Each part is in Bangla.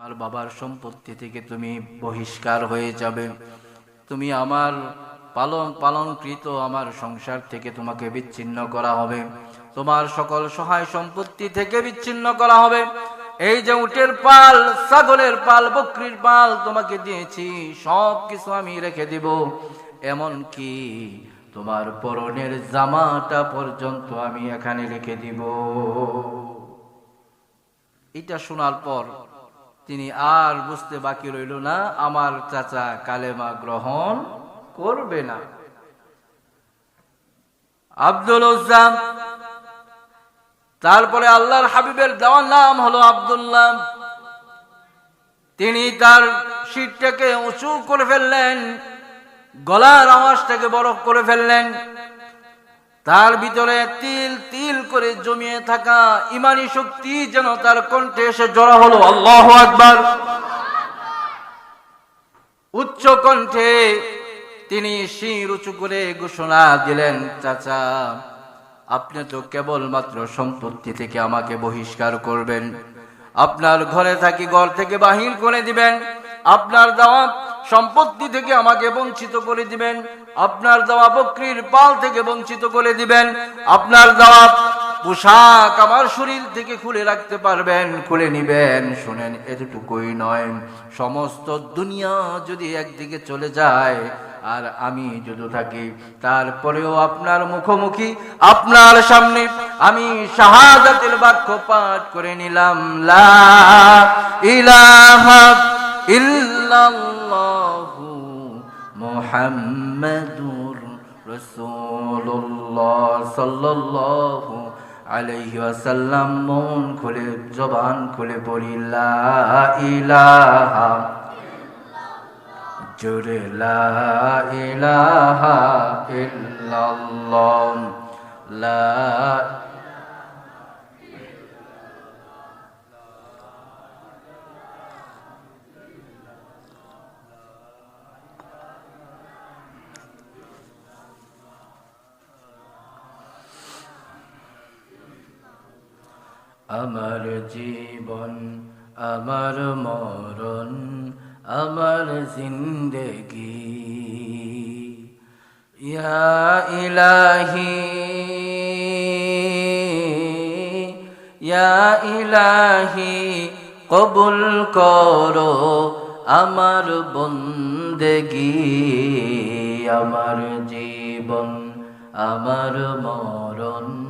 আমার বাবার সম্পত্তি থেকে তুমি বহিষ্কার হয়ে যাবে। তুমি আমার পালন, পালনকৃত আমার সংসার থেকে তোমাকে বিচ্ছিন্ন করা হবে। তোমার সকল সহায় সম্পত্তি থেকে বিচ্ছিন্ন করা হবে। এই যে উটের পাল, ছাগলের পাল, বকরির পাল তোমাকে দিয়েছি সব কিছু আমি রেখে দিব। এমন কি তোমার পরনের জামাটা পর্যন্ত আমি এখানে রেখে দিব। এটা শোনার পর তিনি আর বুঝতে বাকি রইল না, আমার চাচা কালেমা গ্রহণ করবে না। আব্দুল উজ্জাম তারপরে আল্লাহর হাবিবের দেওয়ার নাম হলো আব্দুল্লাহ। তিনি তার শীতটাকে উঁচু করে ফেললেন, গলার আওয়াজটাকে বরফ করে ফেললেন। তার ভিতরে তিল তিল করে জমিয়ে থাকা ইমানি শক্তি যেন তার কণ্ঠে এসে জড়া হলো। আল্লাহ আকবার। উচ্চ কণ্ঠে তিনি শির উঁচু করে ঘোষণা দিলেন, চাচা, আপনি তো কেবলমাত্র সম্পত্তি থেকে আমাকে বহিষ্কার করবেন। আপনার ঘরে থাকি, ঘর থেকে বাহির করে দিবেন। আপনার দেওয়া সম্পত্তি থেকে আমাকে বঞ্চিত করে দিবেন। আপনার দেওয়া বকরির পাল থেকে বঞ্চিত করে দিবেন। আপনার দেওয়া পোশাক আমার শরীর থেকে খুলে রাখতে পারবেন, খুলে নিবেন। শুনেন, এতটুকুই নয়। সমস্ত দুনিয়া যদি একদিকে চলে যায়, আর আমি যদি থাকি, তারপরেও আপনার মুখোমুখি, আপনার সামনে আমি শাহাদাতের বাক্য পাঠ করে নিলাম। লা ইলাহা ইল্লাল্লাহু মুহাম্মাদুর রাসূলুল্লাহ সাল্লাল্লাহু আলাইহি ওয়াসাল্লাম, মন খুলে, জবান খুলে পড়ি লা ইলাহা জোরে, লা ইলাহা ইল্লাল্লাহ, লা আমার জীবন, আমার মরণ, আমার জিন্দগি। ইয়া ইলাহি ইয়া ইলাহি, কবুল করো আমার বন্দেগি। আমার জীবন, আমার মরণ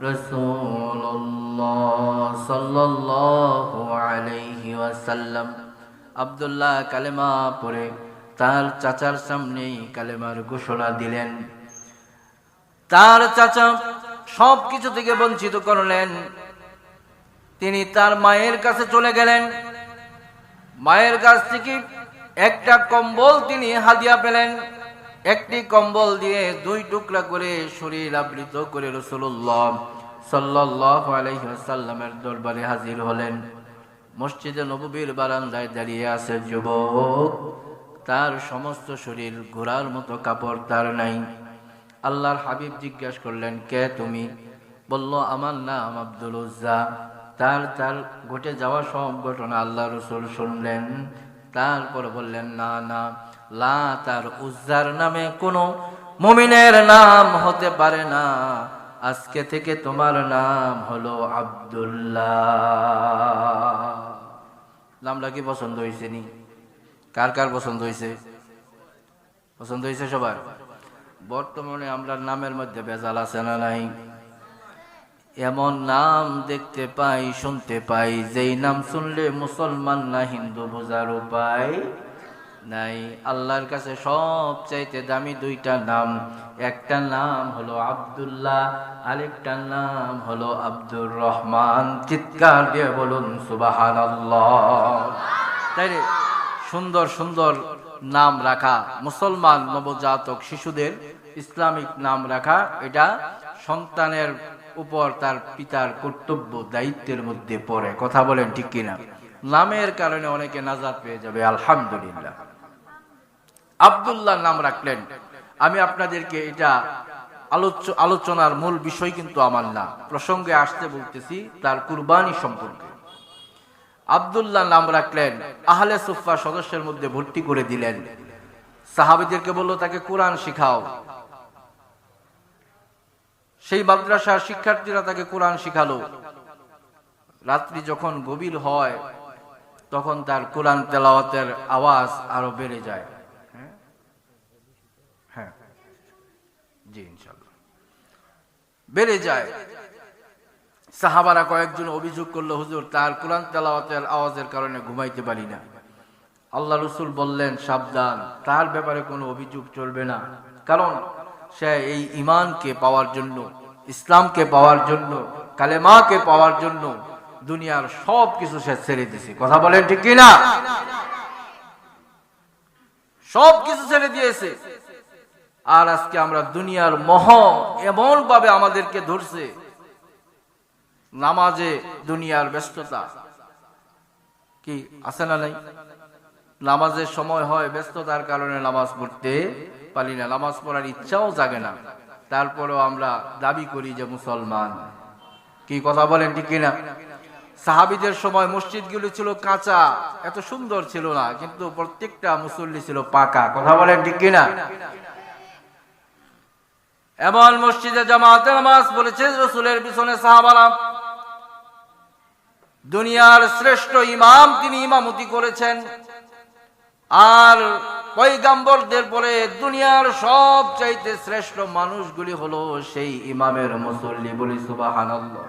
রাসূলুল্লাহ সাল্লাল্লাহু আলাইহি ওয়াসাল্লাম আব্দুল্লাহ কালেমা পড়ে তার চাচার সামনেই কালেমার ঘোষণা দিলেন তার চাচা সব কিছু থেকে বঞ্চিত করলেন তিনি তার মায়ের কাছে চলে গেলেন মায়ের কাছ থেকে একটা কম্বল তিনি হাদিয়া পেলেন একটি কম্বল দিয়ে দুই টুকরা করে শরীর আবৃত করে রসুল্লাহ সাল্লাহ আলহিহাসাল্লামের দরবারে হাজির হলেন। মসজিদে নববীর বারান্দায় দাঁড়িয়ে আছে যুবক। তার সমস্ত শরীর ঘোড়ার মতো কাপড়, তার নাই। আল্লাহর হাবিব জিজ্ঞাস করলেন, কে তুমি? বলল, আমার নাম আব্দুল উজ্জা। তার তার ঘটে যাওয়া সব ঘটনা আল্লাহ রসুল শুনলেন। তারপর বললেন, না না। লা তার উজ্জার নামে কোনো মুমিনের নাম হতে পারে না। আজকে থেকে তোমার নাম হলো আব্দুল্লাহ। কি পছন্দ হয়েছে নি? কার কার পছন্দ হয়েছে? পছন্দ হয়েছে সবার? বর্তমানে আমরা নামের মধ্যে বেজাল আছে না নাই? এমন নাম দেখতে পাই, শুনতে পাই, যেই নাম শুনলে মুসলমান না হিন্দু বোঝার উপায় নাই। আল্লাহর কাছে সব চাইতে দামি দুইটা নাম। একটা নাম হলো আব্দুল্লাহ, আরেকটা নাম হলো আব্দুর রহমান। চিৎকার দিয়ে বলুন সুবাহান তাই সুন্দর সুন্দর নাম রাখা, মুসলমান নবজাতক শিশুদের ইসলামিক নাম রাখা, এটা সন্তানের উপর তার পিতার কর্তব্য দায়িত্বের মধ্যে পড়ে। কথা বলেন ঠিক কিনা? নামের কারণে অনেকে নাজাদ পেয়ে যাবে, আলহামদুলিল্লাহ। আব্দুল্লাহ নাম রাখলেন। আমি আপনাদেরকে এটা আলোচ আলোচনার মূল বিষয় কিন্তু আমার না। প্রসঙ্গে আসতে বলতেছি তার কুরবানি সম্পর্কে। আব্দুল্লাহ নাম রাখলেন, আহলে সুফা সদস্যের মধ্যে ভর্তি করে দিলেন। সাহাবিদেরকে বলল, তাকে কোরআন শিখাও। সেই মাদ্রাসার শিক্ষার্থীরা তাকে কোরআন শিখালো। রাত্রি যখন গভীর হয়, তখন তার কোরআন তেলাওয়াতের আওয়াজ আরও বেড়ে যায় হ্যাঁ? হ্যাঁ জি ইনশাল্লাহ বেড়ে যায়। সাহাবারা কয়েকজন অভিযোগ করল, হুজুর, তার কোরআন তেলাওয়াতের আওয়াজের কারণে ঘুমাইতে পারি না। আল্লাহ রসুল বললেন, সাবধান, তার ব্যাপারে কোনো অভিযোগ চলবে না। কারণ সে এই ইমানকে পাওয়ার জন্য, ইসলামকে পাওয়ার জন্য, কালেমাকে পাওয়ার জন্য দুনিয়ার সব কিছু সে ছেড়ে দিছে কথা বলেন ঠিক কিনা? সব কিছু ছেড়ে দিয়েছে। আর আজকে আমরা দুনিয়ার মহ এমন ভাবে আমাদেরকে ধরছে। নামাজে দুনিয়ার ব্যস্ততা। কি, আছে না নাই? নামাজের সময় হয় ব্যস্ততার কারণে নামাজ পড়তে পারি না, নামাজ পড়ার ইচ্ছাও জাগে না। তারপরেও আমরা দাবি করি যে মুসলমান। কি কথা বলেন ঠিক কিনা? সাহাবিদের সময় মসজিদগুলো ছিল কাঁচা, এত সুন্দর ছিল না, কিন্তু প্রত্যেকটা মুসল্লি ছিল পাকা। কথা বলেন ঠিক কিনা? এমন মসজিদে জামাতে নামাজ পড়েছে, রসুলের পিছনে সাহাবারা। দুনিয়ার শ্রেষ্ঠ ইমাম তিনি ইমামতি করেছেন। আর পৈগাম্বরদের পরে দুনিয়ার সব চাইতে শ্রেষ্ঠ মানুষগুলি হলো সেই ইমামের মুসল্লি বলি, সুবাহানাল্লাহ।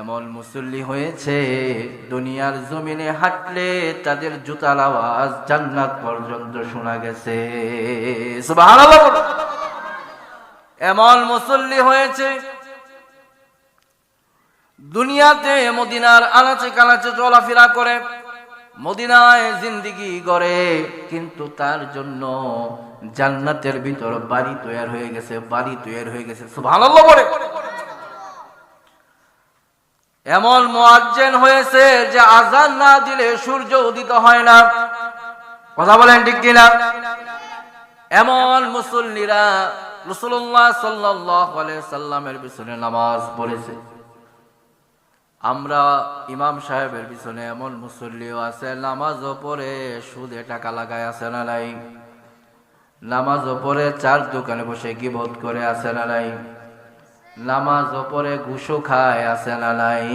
এমন মুসল্লি হয়েছে, দুনিয়ার জমিনে হাঁটলে তাদের জুতার আওয়াজ জান্নাত পর্যন্ত শোনা গেছে। বলো। এমন মুসল্লি হয়েছে। দুনিয়াতে মদিনার আনাচে কানাচে চলাফেরা করে, মদিনায় জিন্দিগি করে কিন্তু তার জন্য জান্নাতের ভিতর বাড়ি তৈরি হয়ে গেছে, বাড়ি তৈরি হয়ে গেছে। সুবহানাল্লাহ বলে। এমন মোয়াজ্জেন হয়েছে যে আজান না দিলে সূর্য উদিত হয় না। কথা বলেন ঠিক কিনা? এমন মুসল্লিরা রসুল্লাহ সাল্লাহ সাল্লামের পিছনে নামাজ পড়েছে। আমরা ইমাম সাহেবের পিছনে এমন মুসল্লিও আছে, নামাজও পড়ে, সুদে টাকা লাগায় আছে না নাই? নামাজ পড়ে, চার দোকানে বসে গিবত করে আছে না নাই? নামাজও পড়ে ঘুষো খায় আছে না নাই?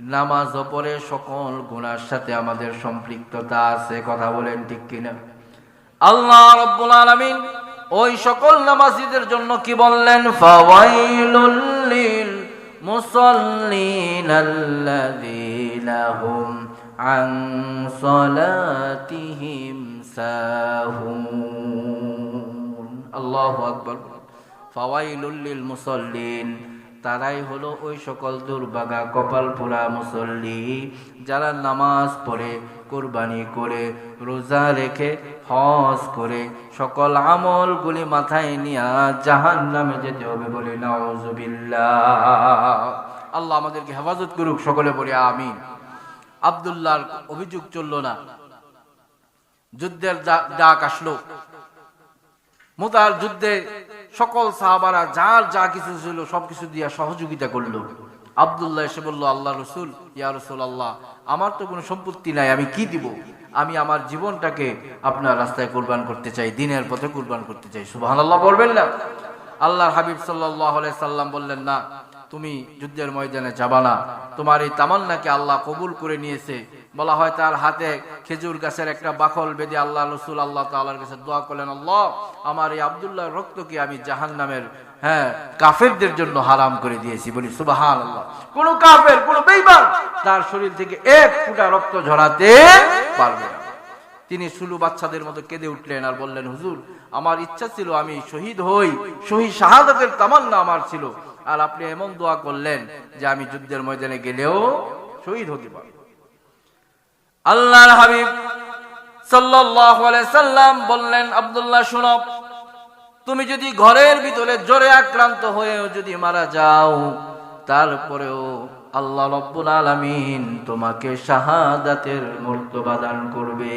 নামাজও পড়ে, সকল গুণার সাথে আমাদের সম্পৃক্ততা আছে, কথা বলেন ঠিক কিনা? আল্লাহ রব্বুল আলামিন ওই সকল নামাজীদের জন্য কি বললেন ফাওয়াইলুল লিল মুসাল্লিন আল্লাযীনা হুম আন সালাতিহিম সাহুন আল্লাহু আকবার ফাওয়াইলুল লিল মুসাল্লিন তারাই হলো ওই সকল দুর্বাগা কপাল পোড়া মুসল্লি, যারা নামাজ পড়ে, কোরবানি করে, রোজা রেখে, হজ করে, সকল আমলগুলি মাথায় নিয়ে জাহান নামে যেতে হবে বলে নাউজুবিল্লাহ। আল্লাহ আমাদেরকে হেফাজত করুক, সকলে বলে আমিন। আবদুল্লাহর অভিযোগ চলল না। যুদ্ধের ডাক আসলো। মোতার যুদ্ধে সকল সাহাবারা যার যা কিছু ছিল সবকিছু দিয়া সহযোগিতা করল। আবদুল্লাহ এসে বলল, আল্লাহ রসুল, ইয়া রসুল আল্লাহ আমার তো কোনো সম্পত্তি নাই, আমি কি দিব? আমি আমার জীবনটাকে আপনার রাস্তায় কোরবান করতে চাই, দিনের পথে কোরবান করতে চাই। সুবাহ আল্লাহ বলবেন না। আল্লাহর হাবিব সাল্লাহ সাল্লাম বললেন, না তুমি যুদ্ধের ময়দানে যাবা না। তোমার এই তামান্নাকে আল্লাহ কবুল করে নিয়েছে। বলা হয় তার হাতে খেজুর গাছের একটা বাকল বেঁধে আল্লাহ রসুল আল্লাহ তাল্লাহর কাছে দোয়া করলেন, আল্লাহ, আমার এই আবদুল্লাহর রক্তকে আমি জাহান নামের হ্যাঁ কাফেরদের জন্য হারাম করে দিয়েছি। বলি সুবাহান আল্লাহ কোন কাফের, কোন বেইমান তার শরীর থেকে এক ফুটা রক্ত ঝরাতে পারবে না। তিনি সুলু বাচ্চাদের মতো কেঁদে উঠলেন আর বললেন, হুজুর, আমার ইচ্ছা ছিল আমি শহীদ হই, শহীদ শাহাদাতের তামান্না আমার ছিল। আর আপনি এমন দোয়া করলেন যে আমি যুদ্ধের ময়দানে গেলেও শহীদ হতে পারব। আল্লাহর হাবিব সাল্লাম বললেন, আব্দুল্লাহ, শুনো, তুমি যদি ঘরের ভিতরে জোরে আক্রান্ত হয়েও যদি মারা যাও, তারপরেও আল্লাহ রব্বুল আলামিন তোমাকে শাহাদাতের মর্তবা দান করবে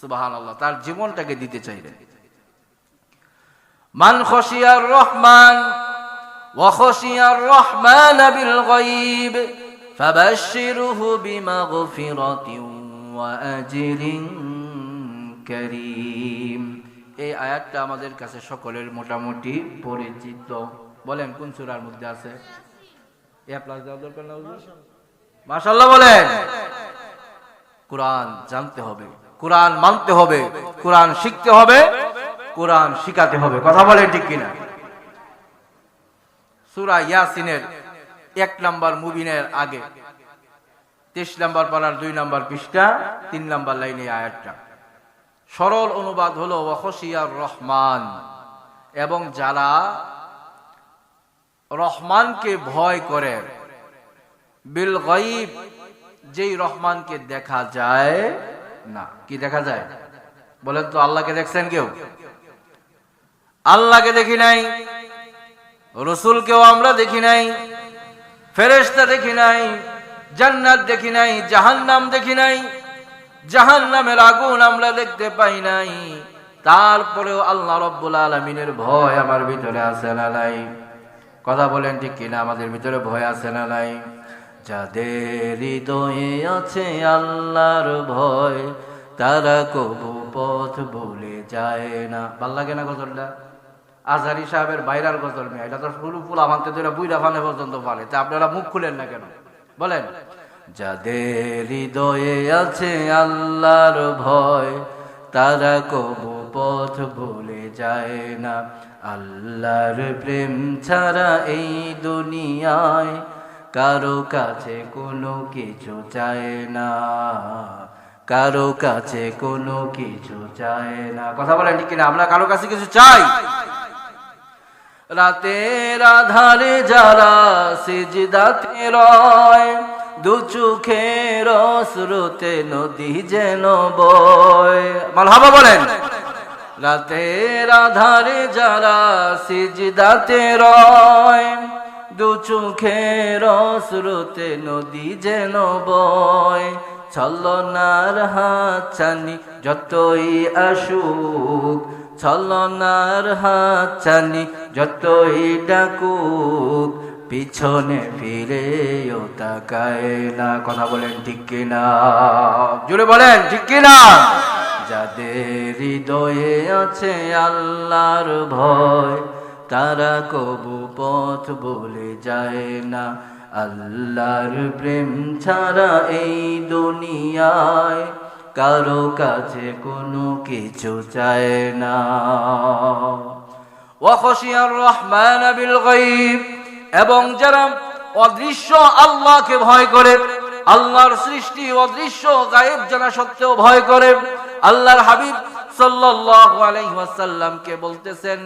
সুবহানাল্লাহ তার জীবনটাকে দিতে চাইলেন মান খসিয়ার রহমান وخشي الرحمن بالغيب فبشره بمغفرة وأجر كريم এই আয়াতটা আমাদের কাছে সকলের মোটামুটি পরিচিত বলেন, কোন সূরার মধ্যে আছে? বলেন। কোরআন জানতে হবে, কোরআন মানতে হবে, কোরআন শিখতে হবে, কোরআন শিখাতে হবে। কথা বলে ঠিক কিনা? সুরা ইয়াসিনের এক নাম্বার মুবিনের আগে, তেইশ নাম্বার পাড়ার দুই নাম্বার পৃষ্ঠা, তিন নাম্বার লাইনে আয়াতটা। সরল অনুবাদ হলো ওয়াখসিয়ার রহমান। এবং যারা রহমানকে ভয় করে। বিল গইব যেই রহমানকে দেখা যায় না। কি দেখা যায়? বলেন তো, আল্লাহকে দেখছেন কেউ? আল্লাহকে দেখি নাই, রসুলকেও আমরা দেখি নাই ফেরেস্তা দেখি নাই, জান্নাত দেখি নাই, জাহান্নাম দেখি নাই, জাহান্নামের আগুন আমরা দেখতে পাই নাই। তারপরেও আল্লাহ রব্বুল আলমিনের ভয় আমার ভিতরে আছে না নাই? কথা বলেন ঠিক কিনা, আমাদের ভিতরে ভয় আছে না নাই? যাদের হৃদয়ে আছে আল্লাহর ভয়, তারা কবু পথ ভুলে যায় না। ভালো লাগে না গজলটা? আজহারি সাহেবের বাইরার গজল মেয়ে, এটা তো পুরো ফুল আমাদের ধরে বুইরা ফানে পর্যন্ত ফালে, তা আপনারা মুখ খুলেন না কেন? বলেন, যাদের হৃদয়ে আছে আল্লাহর ভয়, তারা কবু পথ ভুলে যায় না। আল্লাহর প্রেম ছাড়া এই দুনিয়ায় কারও কাছে কোনো কিছু চায় না। কারও কাছে কোনো কিছু চায় না। কথা বলেন ঠিক কিনা? আমরা কারও কাছে কিছু চাই। রাতের আধারে যারা সিজদাতে রয়, দু চোখের স্রোতে নদী যেন বয়। মালহাবা বলেন। রাতের আধারে যারা সিজদাতে রয়, দু চোখের স্রোতে নদী যেন বয়। ছলনার হাত চানি যতই আসুক, ছলনার হাত চানি যতই ডাকুক, পিছনে ফিরে ও তাকায় না। কথা বলেন ঠিক কিনা? জুড়ে বলেন, ঠিক কিনা? যাদের হৃদয়ে আছে আল্লাহর ভয়, তারা কবু পথ বলে যায় না। আল্লাহর প্রেম ছাড়া এই দুনিয়ায় কারও কাছে কোনো কিছু চায় না। ওয়াখশিয়ার রহমান বিল গায়ব, এবং যারা অদৃশ্য আল্লাহকে ভয় করে, আল্লাহর সৃষ্টি অদৃশ্য গায়েব জানা সত্ত্বেও ভয় করে আল্লাহর হাবিব সাল্লাল্লাহু আলাইহি ওয়াসাল্লামকে বলতেছেন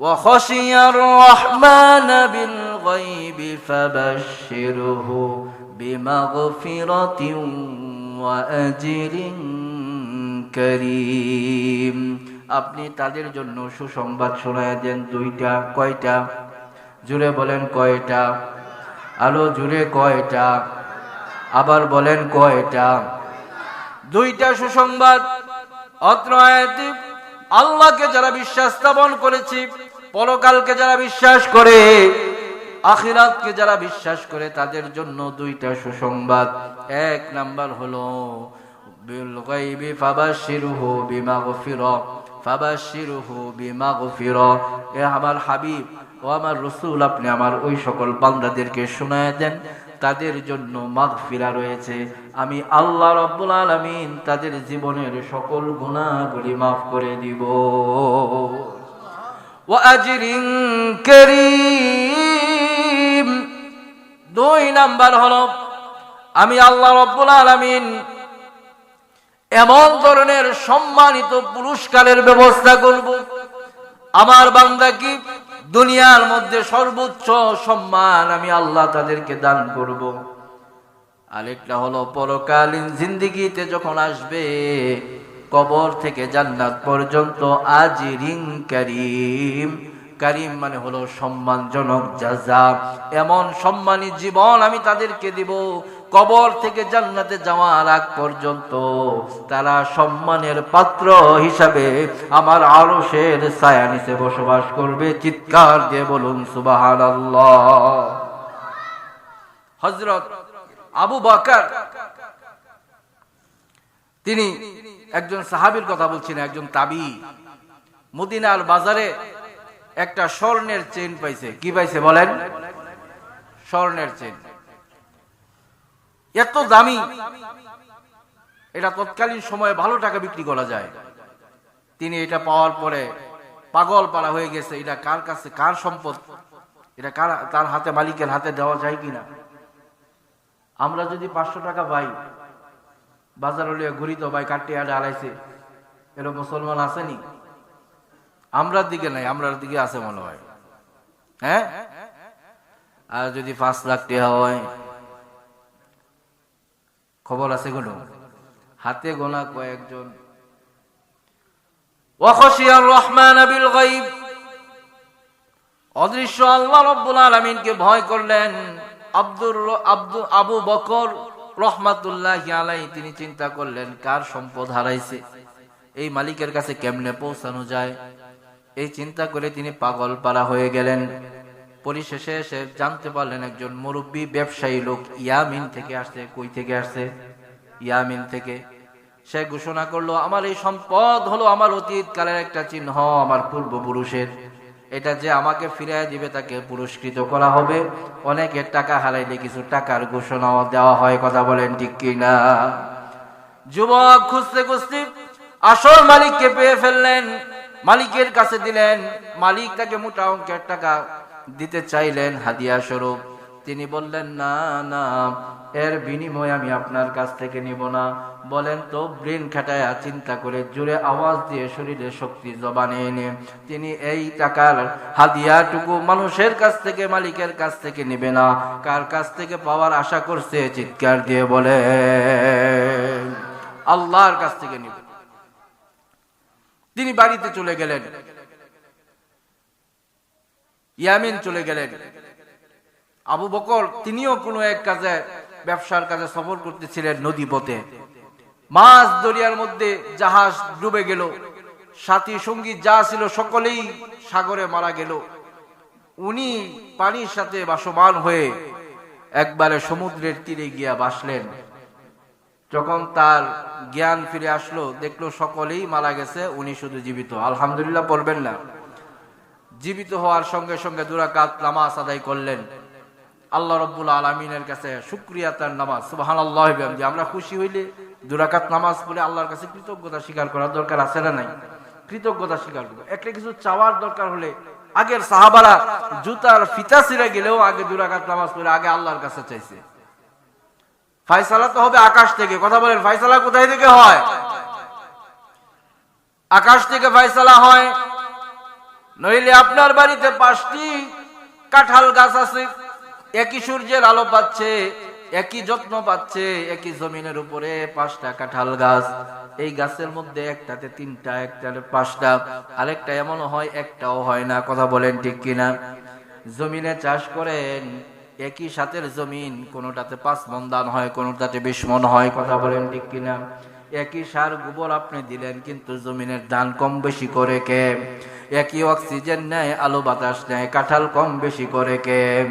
وخشي الرحمن بالغيب فبشره بمغفرة وأجر كريم আপনি তাদের জন্য সুসংবাদ শোনায় দেন দুইটা কয়টা জুড়ে বলেন কয়টা আলো জুড়ে কয়টা আবার বলেন কয়টা দুইটা সুসংবাদ, অত্র আল্লাহকে যারা বিশ্বাস স্থাপন করেছি, পরকালকে যারা বিশ্বাস করে, আখিরাতকে যারা বিশ্বাস করে, তাদের জন্য দুইটা সুসংবাদ। এক নাম্বার হলো আমার হাবিব, ও আমার রসুল, আপনি আমার ওই সকল বান্দাদেরকে শোনায় দেন। তাদের জন্য মাগফিরা রয়েছে। আমি আল্লাহ রব্বুল আলামিন তাদের জীবনের সকল গুণাগুলি মাফ করে দিব। দুই নাম্বার হলো, আমি আল্লাহ রব্বুল আলামিন এমন ধরনের সম্মানিত পুরস্কারের ব্যবস্থা করব। আমার বান্দা কি? দুনিয়ার মধ্যে সর্বোচ্চ সম্মান আমি আল্লাহ তাদেরকে দান করব। আরেকটা হলো, পরকালীন জিন্দিগিতে যখন আসবে, কবর থেকে জান্নাত পর্যন্ত আজিরিং করিম। করিম মানে হলো সম্মানজনক যাজা এমন সম্মানী জীবন আমি তাদেরকে দিব কবর থেকে জান্নাতে যাওয়ার আগ পর্যন্ত তারা সম্মানের পাত্র হিসাবে আমার আরশের ছায়া নিচে বসবাস করবে। চিৎকার দিয়ে বলুন, সুবহানাল্লাহ। হযরত আবু বাকার, তিনি একজন সাহাবীর কথা বলছেন একজন তাবি। মদিনার বাজারে একটা স্বর্ণের চেন পাইছে। কি পাইছে বলেন? স্বর্ণের চেন এত দামি। এটা তৎকালীন সময়ে ভালো টাকা বিক্রি করা যায়। তিনি এটা পাওয়ার পরে পাগল পাড়া হয়ে গেছে, এটা কার কাছে, কার সম্পদ? এটা কার, তার হাতে মালিকের হাতে দেওয়া যায় কিনা? আমরা যদি পাঁচশো টাকা পাই বাজার হলিয়া ঘুরি তো ভাই কাটতে আডে আড়াইছে এরকম মুসলমান আসেনি? আমরার দিকে নাই, আমরার দিকে আছে মনে হয়। হ্যাঁ? আর যদি পাঁচ লাখ টাকা হয় খবর আছে কোনো? হাতে গোনা কয়েকজন। রহমান অদৃশ্য আল্লাহ রব্বুল আলামিনকে ভয় করলেন। আব্দুর আব্দু আবু বকর রহমাতুল্লাহ আলাই তিনি চিন্তা করলেন, কার সম্পদ হারাইছে? এই মালিকের কাছে কেমনে পৌঁছানো যায়? এই চিন্তা করে তিনি পাগল পাড়া হয়ে গেলেন। পরিশেষে এসে জানতে পারলেন একজন মুরব্বী ব্যবসায়ী লোক ইয়ামিন থেকে আসছে, কই থেকে আসছে? ইয়ামিন থেকে। সে ঘোষণা করল, আমার এই সম্পদ হলো আমার অতীত কালের একটা চিহ্ন, আমার পূর্বপুরুষের। এটা যে আমাকে ফিরিয়ে দিবে তাকে পুরস্কৃত করা হবে। অনেকের টাকা হারাইলে কিছু টাকার ঘোষণাও দেওয়া হয়, কথা বলেন ঠিক কিনা? যুবক খুঁজতে খুঁজতে আসল মালিককে পেয়ে ফেললেন। মালিকের কাছে দিলেন, মালিক তাকে মোটা অঙ্কের টাকা দিতে চাইলেন হাদিয়া স্বরূপ। তিনি বললেন, না না, এর বিনিময় আমি আপনার কাছ থেকে নিব না। বলেন তো, ব্রেন খাটায়া চিন্তা করে জোরে আওয়াজ দিয়ে শরীরে শক্তি জবানে এনে তিনি এই টাকার হাদিয়াটুকু মানুষের কাছ থেকে, মালিকের কাছ থেকে নেবে না। কার কাছ থেকে পাওয়ার আশা করছে, চিৎকার দিয়ে বলে, আল্লাহর কাছ থেকে নিবে। তিনি বাড়িতে চলে গেলেন। ইয়ামিন চলে গেলেন। আবু বকর, তিনিও কোনো এক কাজে, ব্যবসার কাজে সফর করতেছিলেন নদী পথে। মাছ দরিয়ার মধ্যে জাহাজ ডুবে গেল। সাথী সঙ্গী যা ছিল সকলেই সাগরে মারা গেল। উনি পানির সাথে বাসমান হয়ে একবারে সমুদ্রের তীরে গিয়া বাসলেন। যখন তার জ্ঞান ফিরে আসলো, দেখল সকলেই মারা গেছে, উনি শুধু জীবিত। আলহামদুলিল্লাহ, পড়বেন না। জীবিত হওয়ার সঙ্গে সঙ্গে দুরাকাত নামাজ আদায় করলেন। আল্লাহ রব্বুল আলমিনের কাছে শুক্রিয়া তার নামাজ। সুবাহান আল্লাহ যে আমরা খুশি হইলে দুরাকাত নামাজ পড়ে আল্লাহর কাছে কৃতজ্ঞতা স্বীকার করার দরকার আছে না নাই? কৃতজ্ঞতা স্বীকার করব। একটা কিছু চাওয়ার দরকার হলে আগের সাহাবারা জুতার ফিতা ছিঁড়ে গেলেও আগে দুরাকাত নামাজ পড়ে, আগে আল্লাহর কাছে চাইছে। ফাইসালা তো হবে আকাশ থেকে। কথা বলেন ফাইসালা কোথায় থেকে হয়? আকাশ থেকে ফাইসালা হয় নইলে আপনার বাড়িতে পাঁচটি কাঁঠাল গাছ আছে, একই সূর্যের আলো পাচ্ছে, একই যত্ন পাচ্ছে, একই জমিনের উপরে পাঁচটা কাঁঠাল গাছ। এই গাছের মধ্যে একটাতে তিনটা, একটাতে পাঁচটা, আরেকটা এমন হয়, একটাও হয় না। কথা বলেন ঠিক কিনা? জমিনে চাষ করেন, একই সাথের জমিন, কোনোটাতে পাঁচ মন দান হয়, কোনোটাতে বিশ মন হয়। কথা বলেন ঠিক কিনা? একই সার গোবর আপনি দিলেন, কিন্তু জমিনের ধান কম বেশি করে কে? একই অক্সিজেন নেয়, আলো বাতাস নেয়, কাঁঠাল কম বেশি করে কে?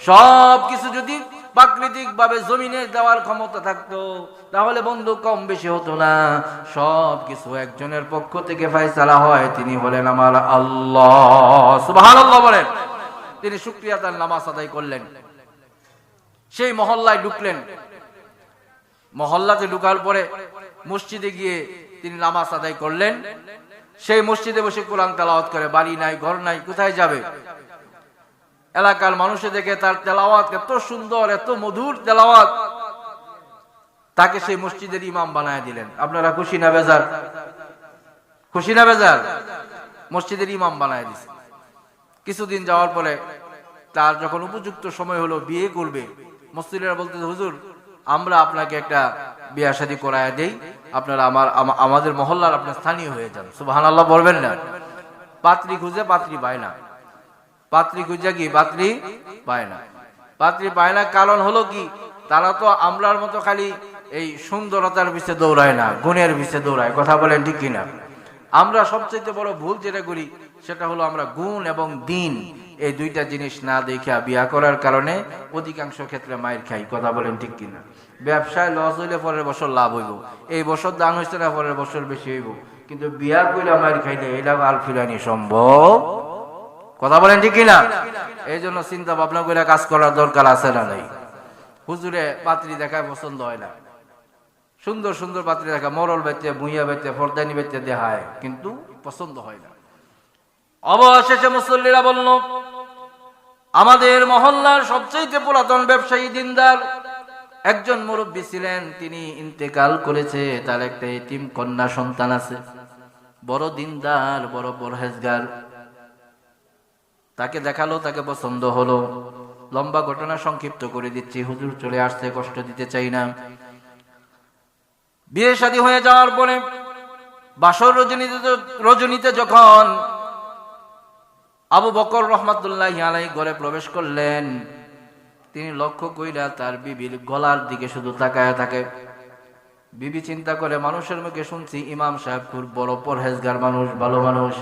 সব কিছু যদি প্রাকৃতিক ভাবে জমিনে দেওয়ার ক্ষমতা থাকতো, তাহলে বন্ধু কম বেশি হতো না। সব কিছু একজনের পক্ষ থেকে ফাইসালা হয়, তিনি বলেন আমার আল্লাহ। বলেন। তিনি শুক্রিয়া তার নামাজ আদায় করলেন। সেই মহল্লায় ঢুকলেন। মহল্লাতে ঢুকার পরে মসজিদে গিয়ে তিনি নামাজ আদায় করলেন। সেই মসজিদে বসে কোরআন তেলাওয়াত করে, বাড়ি নাই, ঘর নাই, কোথায় যাবে? এলাকার মানুষে দেখে তার তেলাওয়াত এত সুন্দর, এত মধুর তেলাওয়াত। তাকে সেই মসজিদের ইমাম বানায় দিলেন। আপনারা খুশি না বেজার? খুশি না বেজার? মসজিদের ইমাম বানায় দিছে। কিছুদিন যাওয়ার পরে তার যখন উপযুক্ত সময় হলো, বিয়ে করবে, মসজিদেরা বলতে হুজুর, আমরা আপনাকে একটা বিয়া শাদী করায় দেই, আপনারা আমার আমাদের মহল্লার আপনার স্থানীয় হয়ে যান। সুবাহান আল্লাহ বলবেন না। পাত্রী খুঁজে পাত্রী পায় না। পাত্রী খুঁজে কি পাত্রী পায় না। পাত্রী পায় না কারণ হলো কি, তারা তো আমরার মতো খালি এই সুন্দরতার পিছে দৌড়ায় না, গুণের পিছে দৌড়ায়। কথা বলেন ঠিক কিনা? আমরা সবচেয়ে বড় ভুল যেটা করি, সেটা হলো আমরা গুণ এবং দিন, এই দুইটা জিনিস না দেখা বিয়া করার কারণে অধিকাংশ ক্ষেত্রে মায়ের খাই। কথা বলেন ঠিক কিনা? ব্যবসায় লস হইলে পরের বছর লাভ হইব। এই বছর দান হয়েছে না পরের বছর বেশি হইব। কিন্তু বিয়া করলে মায়ের খাইলে এটা আল ফিরানি সম্ভব? কথা বলেন ঠিক কিনা? এই জন্য চিন্তা ভাবনা করে কাজ করার দরকার আছে না নাই? হুজুরে পাত্রী দেখায় পছন্দ হয় না। সুন্দর সুন্দর পাত্রী দেখা, মরল বেচে ভুইয়া বেচে ফরদানি বেচে দেখায়, কিন্তু পছন্দ হয় না। অবশেষে মুসল্লিরা বলল, আমাদের মহল্লার সবচেয়ে পুরাতন ব্যবসায়ী দিনদার একজন মুরব্বী ছিলেন, তিনি ইন্তেকাল করেছে, তার একটা এতিম কন্যা সন্তান আছে। বড় দিনদার, বড় পরহেজগার। তাকে দেখাল, তাকে পছন্দ হলো। লম্বা ঘটনা সংক্ষিপ্ত করে দিচ্ছি, হুজুর চলে আসতে কষ্ট দিতে চাই না। বিয়ে শাদী হয়ে যাওয়ার পরে বাসর রজনীতে রজনীতে যখন আবু বকর রহমতুল্লাহ আলাই ঘরে প্রবেশ করলেন তিনি লক্ষ্য কইরা তার বিবির গলার দিকে শুধু তাকায় থাকে। বিবি চিন্তা করে, মানুষের মুখে শুনছি ইমাম সাহেব খুব বড় পরহেজগার মানুষ, ভালো মানুষ।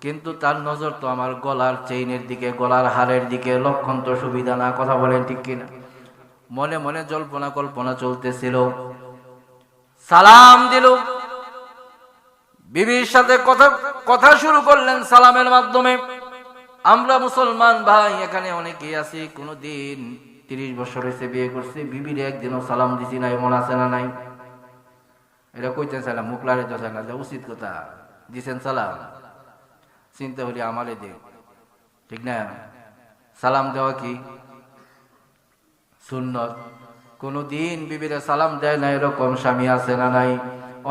কিন্তু তার নজর তো আমার গলার চেইনের দিকে, গলার হারের দিকে। লক্ষণ তো সুবিধা না, কথা বলেন ঠিক কিনা? মনে মনে জল্পনা কল্পনা চলতেছিল। সালাম দিল। বিবির সাথে কথা কথা শুরু করলেন সালামের মাধ্যমে। আমরা মুসলমান ভাই, এখানে অনেকেই আছি, কোনদিন তিরিশ বছর হয়েছে বিয়ে করছি, বিবির একদিনও সালাম দিছি নাই, মনে আছে না নাই? এটা কইতেন সালাম মুখলারে তো সালাম উচিত কথা, দিছেন সালাম। চিন্তা হলি আমারে দে, ঠিক না? সালাম দেওয়া কি? সুন্নত। কোনদিন বিবিরে সালাম দেয় না, এরকম স্বামী আছে না নাই?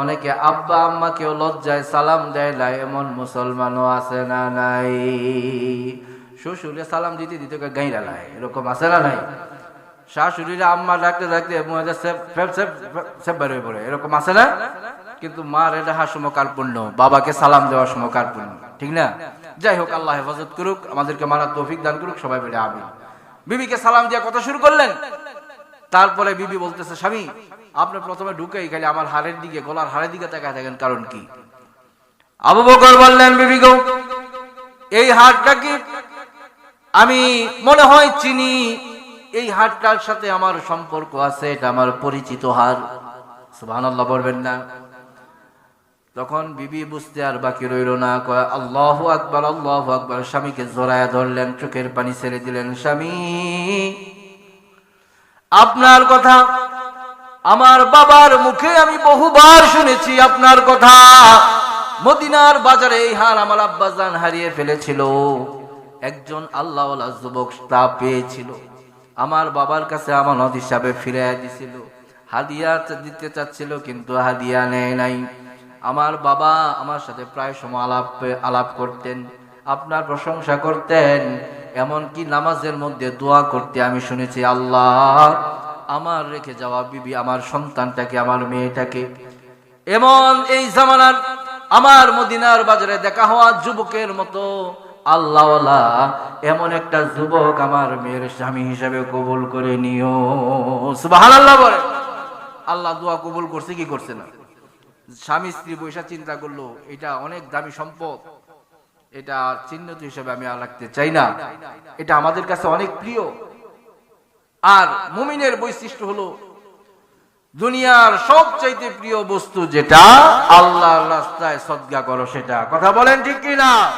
অনেকে আব্বা আম্মাকেও লজ্জায় সালাম দেয় না, এমন মুসলমানও আছে না নাই। শ্বশুরে সালাম দিতে দিতে গাইরা লাই এরকম আছে না নাই? শাশুড়িরা আম্মা ডাকতে ডাকতে হয়ে পড়ে, এরকম আছে না? কিন্তু মার এটা সময় কার্পণ্য বাবাকে সালাম দেওয়ার সময় কার্পণ্য ঠিক না? যাই হোক, আল্লাহ হেফাজত করুক, আমাদেরকে মানার তৌফিক দান করুক, সবাই বলে আমি বিবিকে সালাম দিয়ে কথা শুরু করলেন। তারপরে বিবি বলতেছে, স্বামী আপনি প্রথমে ঢুকেই খালি আমার হাড়ের দিকে, গলার হাড়ের দিকে তাকায় থাকেন, কারণ কি? আবু বকর বললেন, বিবি গো, এই হাড়টা কি আমি মনে হয় চিনি? এই হাড়টার সাথে আমার সম্পর্ক আছে, এটা আমার পরিচিত হার সুবহানাল্লাহ বলবেন না। তখন বিবি বুঝতে আর বাকি রইল না, কয়, আল্লাহ আকবার আল্লাহ আকবার। স্বামীকে জড়ায় ধরলেন, চোখের পানি ছেড়ে দিলেন, স্বামী, আপনার কথা আমার বাবার মুখে আমি বহুবার শুনেছি আপনার কথা। মদিনার বাজারে এই হার আমার আব্বাজান হারিয়ে ফেলেছিল। একজন আল্লাহ যুবক তা পেয়েছিল। আমার বাবার কাছে আমানত হিসাবে ফিরে দিছিল। হাদিয়া দিতে চাচ্ছিল কিন্তু হাদিয়া নেয় নাই। আমার বাবা আমার সাথে প্রায় সময় আলাপ আলাপ করতেন, আপনার প্রশংসা করতেন। এমনকি নামাজের মধ্যে দোয়া করতে আমি শুনেছি, আল্লাহ আমার রেখে যাওয়া বিবি আমার সন্তানটাকে, আমার মেয়েটাকে। এমন এই জামানার আমার মদিনার বাজারে দেখা হওয়া যুবকের মতো আল্লাহওয়ালা, এমন একটা যুবক আমার মেয়ের স্বামী হিসাবে কবুল করে নিও। সুবহানাল্লাহ বলে। আল্লাহ দোয়া কবুল করছে, কি করছে না? স্বামী স্ত্রী বৈশা চিন্তা করল, এটা অনেক দামি সম্পদ। এটা চিহ্নিত হিসেবে আমি আর রাখতে চাই না। এটা আমাদের কাছে অনেক প্রিয়। আর মুমিনের বৈশিষ্ট্য হলো, দুনিয়ার সবচাইতে প্রিয় বস্তু যেটা আল্লাহ রাস্তায় সদ্গা করো সেটা। কথা বলেন ঠিক কিনা?